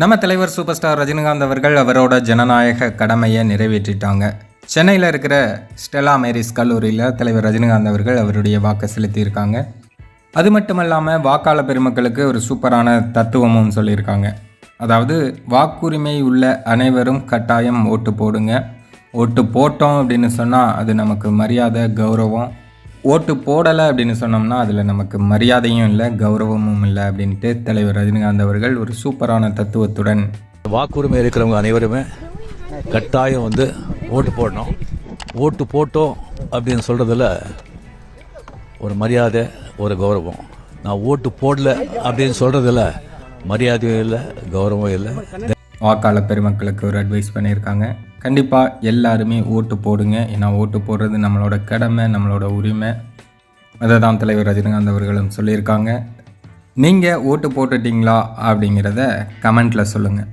நம்ம தலைவர் super star Rajinikanth அவர்கள் அவரோட ஜனநாயக கடமையை நிறைவேற்றிட்டாங்க. சென்னையில் இருக்கிற ஸ்டெலா மேரிஸ் கல்லூரியில் தலைவர் ரஜினிகாந்த் அவர்கள் அவருடைய வாக்கை செலுத்தியிருக்காங்க. அது மட்டும் இல்லாமல் வாக்காளர் பெருமக்களுக்கு ஒரு சூப்பரான தத்துவமும் சொல்லியிருக்காங்க. அதாவது வாக்குரிமை உள்ள அனைவரும் கட்டாயம் ஓட்டு போடுங்க. ஓட்டு போட்டோம் அப்படின்னு சொன்னால் அது நமக்கு மரியாதை கௌரவம் ஓட்டு போடலை அப்படின்னு சொன்னோம்னா அதில் நமக்கு மரியாதையும் இல்லை கௌரவமும் இல்லை அப்படின்ட்டு தலைவர் ரஜினிகாந்த் அவர்கள் ஒரு சூப்பரான தத்துவத்துடன் வாக்குரிமை இருக்கிறவங்க அனைவருமே கட்டாயம் வந்து ஓட்டு போடணும். ஓட்டு போட்டோம் அப்படின்னு சொல்கிறதுல ஒரு மரியாதை ஒரு கௌரவம். நான் ஓட்டு போடல அப்படின்னு சொல்கிறதுல மரியாதையும் இல்லை கௌரவம் இல்லை. வாக்காளர் பெருமக்களுக்கு ஒரு அட்வைஸ் பண்ணியிருக்காங்க. கண்டிப்பாக எல்லாருமே ஓட்டு போடுங்க. ஏன்னா ஓட்டு போடுறது நம்மளோட கடமை நம்மளோட உரிமை. அதை தான் தலைவர் ரஜினிகாந்த் அவர்களும் சொல்லியிருக்காங்க. நீங்கள் ஓட்டு போட்டுட்டீங்களா அப்படிங்கிறத கமெண்ட்டில் சொல்லுங்கள்